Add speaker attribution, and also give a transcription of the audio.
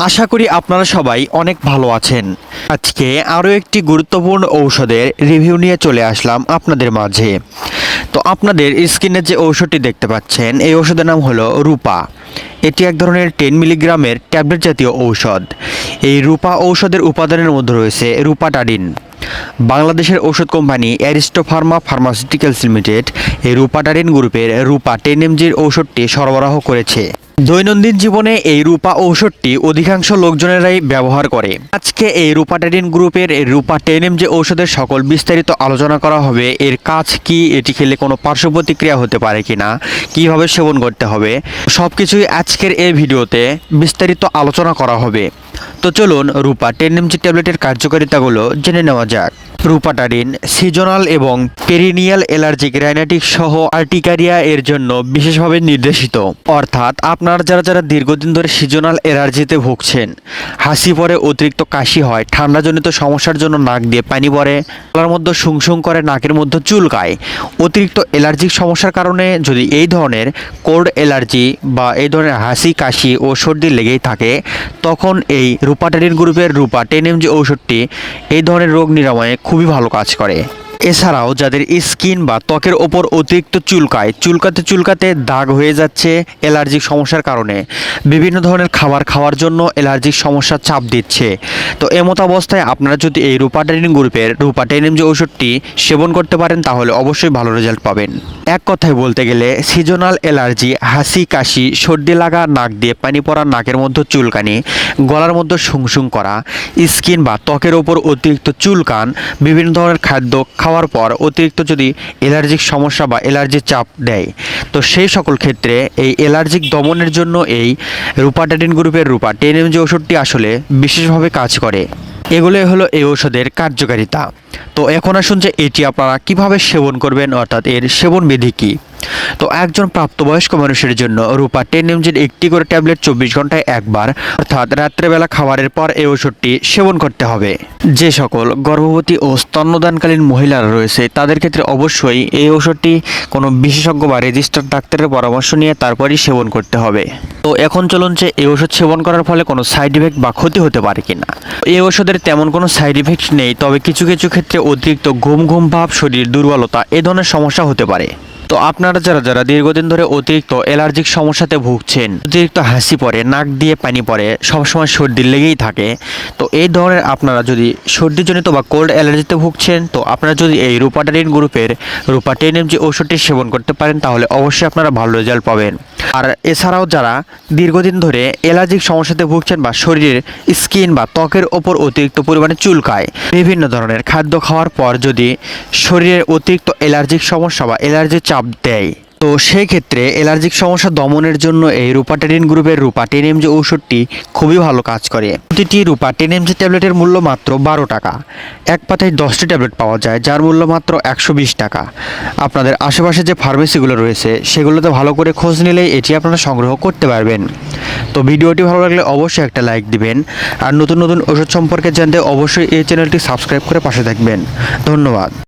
Speaker 1: আশা করি আপনারা সবাই অনেক ভালো আছেন। আজকে আরও একটি গুরুত্বপূর্ণ ঔষধের রিভিউ নিয়ে চলে আসলাম আপনাদের মাঝে। তো আপনাদের স্ক্রিনে যে ঔষধটি দেখতে পাচ্ছেন, এই ঔষধের নাম হলো রূপা। এটি এক ধরনের টেন মিলিগ্রামের ট্যাবলেট জাতীয় ঔষধ। এই রূপা ঔষধের উপাদানের মধ্যে রয়েছে রূপাটাডিন। বাংলাদেশের ওষুধ company Aristo Pharma Pharmaceuticals Limited এই রূপাটাডিন গ্রুপের রূপা টেন এমজির ঔষধটি সরবরাহ করেছে। দৈনন্দিন জীবনে এই রূপা ঔষধটি অধিকাংশ লোকজনেরাই ব্যবহার করে। আজকে এই রূপাটাডিন গ্রুপের রূপা টেন যে ঔষধের সকল বিস্তারিত আলোচনা করা হবে, এর কাজ কি, এটি খেলে কোনো পার্শ্ব প্রতিক্রিয়া হতে পারে কিনা, কীভাবে সেবন করতে হবে সব কিছুই আজকের এই ভিডিওতে বিস্তারিত আলোচনা করা হবে। তো চলুন রূপা টেন এমজি ট্যাবলেটের কার্যকারিতাগুলো জেনে নেওয়া যাক। রূপাটাডিন সিজনাল এবং পেরিনিয়াল অ্যালার্জিক রাইনাটিক সহ আর্টিকারিয়া এর জন্য বিশেষভাবে নির্দেশিত। অর্থাৎ আপনার যারা যারা দীর্ঘদিন ধরে সিজনাল অ্যালার্জিতে ভুগছেন, হাসি পরে অতিরিক্ত কাশি হয়, ঠান্ডাজনিত সমস্যার জন্য নাক দিয়ে পানি পড়ে, গলার মধ্যে শুংশুং করে নাকের মধ্যে চুলকায় অতিরিক্ত অ্যালার্জিক সমস্যার কারণে যদি এই ধরনের কোল্ড অ্যালার্জি বা এই ধরনের হাসি, কাশি ও সর্দি লেগেই থাকে, তখন এই রূপাটাডিন গ্রুপের রূপা টেন এমজি ঔষধটি এই ধরনের রোগ নিরাময়ে খুবই ভালো কাজ করে। এছাড়াও যাদের স্কিন বা ত্বকের ওপর অতিরিক্ত চুলকায়, চুলকাতে চুলকাতে দাগ হয়ে যাচ্ছে অ্যালার্জিক সমস্যার কারণে। বিভিন্ন ধরনের খাবার খাওয়ার জন্য অ্যালার্জিক সমস্যা চাপ দিচ্ছে। তো এমত অবস্থায় আপনারা যদি এই রূপাটারিন গ্রুপের রূপাটারিন যে ওষুধটি সেবন করতে পারেন, তাহলে অবশ্যই ভালো রেজাল্ট পাবেন। এক কথায় বলতে গেলে, সিজনাল অ্যালার্জি, হাসি, কাশি, সর্দি লাগা, নাক দিয়ে পানি পড়া, নাকের মধ্যে চুলকানি, গলার মধ্যে শুংশুং করা, স্কিন বা ত্বকের ওপর অতিরিক্ত চুলকান, বিভিন্ন ধরনের খাদ্য খাওয়ার পর অতিরিক্ত যদি অ্যালার্জিক সমস্যা বা অ্যালার্জি চাপ দেয়, তো সেই সকল ক্ষেত্রে এই অ্যালার্জিক দমনের জন্য এই রূপাটাডিন গ্রুপের রূপা টেন এমজি ওষুধটি আসলে বিশেষভাবে কাজ করে। এগুলোই হলো এই ওষুধের কার্যকারিতা। তো এখন আসুন যে এটি আপনারা কীভাবে সেবন করবেন, অর্থাৎ এর সেবন বিধি কী? তো একজন প্রাপ্তবয়স্ক মানুষের জন্য রূপা টেন এমজির একটি করে ট্যাবলেট চব্বিশ ঘন্টায় একবার, অর্থাৎ রাত্রেবেলা খাবারের পর এই ওষুধটি সেবন করতে হবে। যে সকল গর্ভবতী ও স্তন্যদানকালীন মহিলারা রয়েছে, তাদের ক্ষেত্রে অবশ্যই এই ওষুধটি কোনো বিশেষজ্ঞ বা রেজিস্টার্ড ডাক্তারের পরামর্শ নিয়ে তারপরই সেবন করতে হবে। তো এখন চলুন যে এই ওষুধ সেবন করার ফলে কোনো সাইড ইফেক্ট বা ক্ষতি হতে পারে কিনা। এই ওষুধের তেমন কোনো সাইড ইফেক্ট নেই, তবে কিছু কিছু ক্ষেত্রে অতিরিক্ত ঘুম ঘুম ভাব, শরীর দুর্বলতা এ ধরনের সমস্যা হতে পারে। তো আপনারা যারা যারা দীর্ঘদিন ধরে অতিরিক্ত অ্যালার্জিক সমস্যাতে ভুগছেন, অতিরিক্ত হাসি পড়ে, নাক দিয়ে পানি পড়ে, সবসময় সর্দি লেগেই থাকে, তো এই ধরনের আপনারা যদি সর্দিজনিত বা কোল্ড অ্যালার্জিতে ভুগছেন, তো আপনারা যদি এই রূপাটারিন গ্রুপের রূপা যে ওষুধটি সেবন করতে পারেন, তাহলে অবশ্যই আপনারা ভালো রেজাল্ট পাবেন। আর এছাড়াও যারা দীর্ঘদিন ধরে অ্যালার্জিক সমস্যাতে ভুগছেন বা শরীরের স্কিন বা ত্বকের ওপর অতিরিক্ত পরিমাণে চুলকায়, বিভিন্ন ধরনের খাদ্য খাওয়ার পর যদি শরীরের অতিরিক্ত অ্যালার্জিক সমস্যা বা অ্যালার্জির চাপ দেয়। তো সেই ক্ষেত্রে অ্যালার্জিক সমস্যা দমনের জন্য এই রূপাটেরিন গ্রুপের রূপাটেন এমজি ঔষধটি খুবই ভালো কাজ করে। প্রতিটি রূপাটেন এমজি ট্যাবলেটের মূল্য মাত্র বারো টাকা। এক পাতায় দশটি ট্যাবলেট পাওয়া যায়, যার মূল্য মাত্র একশো বিশ টাকা। আপনাদের আশেপাশে যে ফার্মেসিগুলো রয়েছে, সেগুলোতে ভালো করে খোঁজ নিলেই এটি আপনারা সংগ্রহ করতে পারবেন। তো ভিডিওটি ভালো লাগলে অবশ্যই একটা লাইক দিবেন। আর নতুন নতুন ওষুধ সম্পর্কে জানতে অবশ্যই এই চ্যানেলটি সাবস্ক্রাইব করে পাশে থাকবেন। ধন্যবাদ।